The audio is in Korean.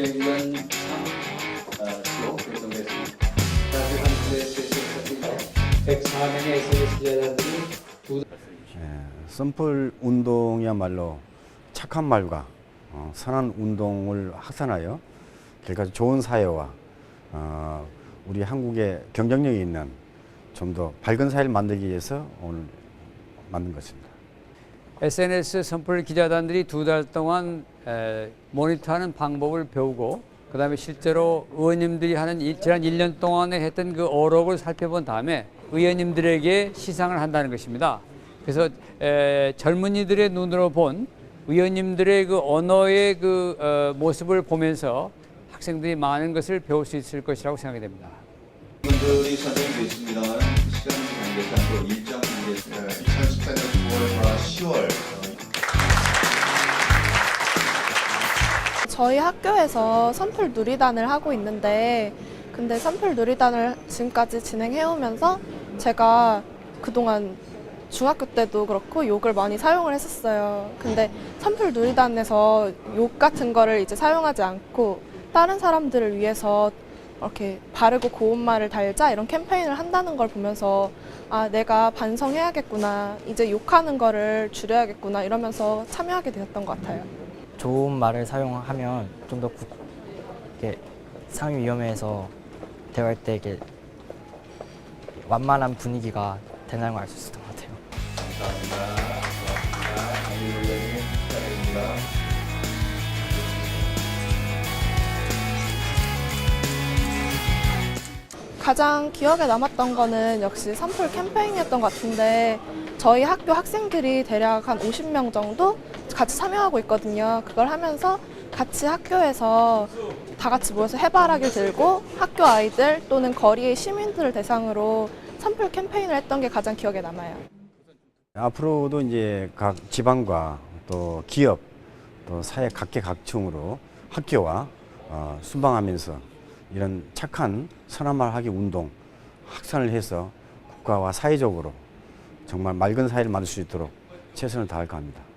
2000년 3로 결정됐습니다. 자세한 세션에서 104명의 SNS 기자들이 두 예, 선풀 운동이야말로 착한 말과 어, 선한 운동을 확산하여 결과적 좋은 사회와 어, 우리 한국의 경쟁력이 있는 좀 더 밝은 사회를 만들기 위해서 오늘 만든 것입니다. SNS 선풀 기자단들이 두 달 동안 에, 모니터하는 방법을 배우고 그다음에 실제로 의원님들이 하는 이- 지난 1년 동안에 했던 그 어록을 살펴본 다음에 의원님들에게 시상을 한다는 것입니다. 그래서 에, 젊은이들의 눈으로 본 의원님들의 그 언어의 그 어, 모습을 보면서 학생들이 많은 것을 배울 수 있을 것이라고 생각이 됩니다. 분들이 선정되어 있습니다만 시간 관계상 또 일정 관계 2014 저희 학교에서 선풀 누리단을 하고 있는데 근데 선풀 누리단을 지금까지 진행해 오면서 제가 그동안 중학교 때도 그렇고 욕을 많이 사용을 했었어요. 근데 선풀 누리단에서 욕 같은 거를 이제 사용하지 않고 다른 사람들을 위해서 이렇게 바르고 고운 말을 달자 이런 캠페인을 한다는 걸 보면서 아 내가 반성해야겠구나 이제 욕하는 거를 줄여야겠구나 이러면서 참여하게 되었던 것 같아요. 좋은 말을 사용하면 좀더 상위위험회에서 대화할 때 이게 완만한 분위기가 된다는 걸 알 수 있었던 것 같아요. 가장 기억에 남았던 거는 역시 산풀 캠페인이었던 것 같은데 저희 학교 학생들이 대략 한 50명 정도 같이 참여하고 있거든요. 그걸 하면서 같이 학교에서 다 같이 모여서 해바라기 들고 학교 아이들 또는 거리의 시민들을 대상으로 산풀 캠페인을 했던 게 가장 기억에 남아요. 앞으로도 이제 각 지방과 또 기업 또 사회 각계각층으로 학교와 어, 순방하면서 이런 착한 선한 말 하기 운동 확산을 해서 국가와 사회적으로 정말 맑은 사회를 만들 수 있도록 최선을 다할 겁니다.